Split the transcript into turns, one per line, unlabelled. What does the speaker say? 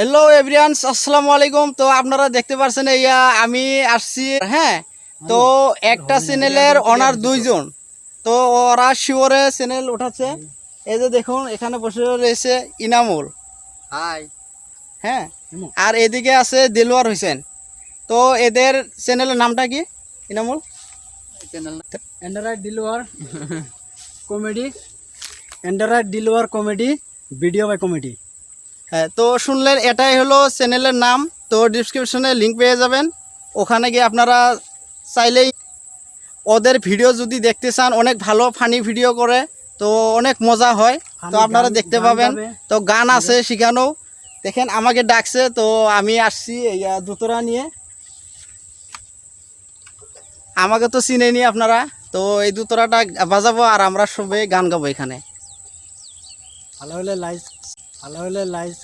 Hello এভরিয়ানস আসসালামু আলাইকুম তো আপনারা দেখতে পাচ্ছেন ইয়া আমি আসছি হ্যাঁ? তো একটা চ্যানেলের অনার দুইজন। তো ওরা শিওরে চ্যানেল উঠাচ্ছে। এই যে দেখুন এখানে বসে রয়েছে ইনামুল।
হাই
হ্যাঁ? আর এদিকে আছে দিলওয়ার হোসেন। তো এদের চ্যানেলের নামটা কি Inamul?
Channel
android Dilwar comedy android Dilwar comedy video by comedy
হ্যাঁ তো শুনলেন এটাই হলো চ্যানেলের নাম তো ডিসক্রিপশনে লিঙ্ক পেয়ে যাবেন। ওখানে গিয়ে আপনারা চাইলেই ওদের ভিডিও যদি দেখতে চান অনেক ভালো ফানি ভিডিও করে তো অনেক মজা হয়। তো আপনারা দেখতে পাবেন। তো গান আছে সেখানেও দেখেন আমাকে ডাকছে তো আমি আসছি দুতরা নিয়ে। আমাকে তো চিনে নি আপনারা। তো এই দুতরাটা বাজাবো আর আমরা সবাই গান গাবো এখানে।
ভালো হলে লাইক ভালো হলে লাইক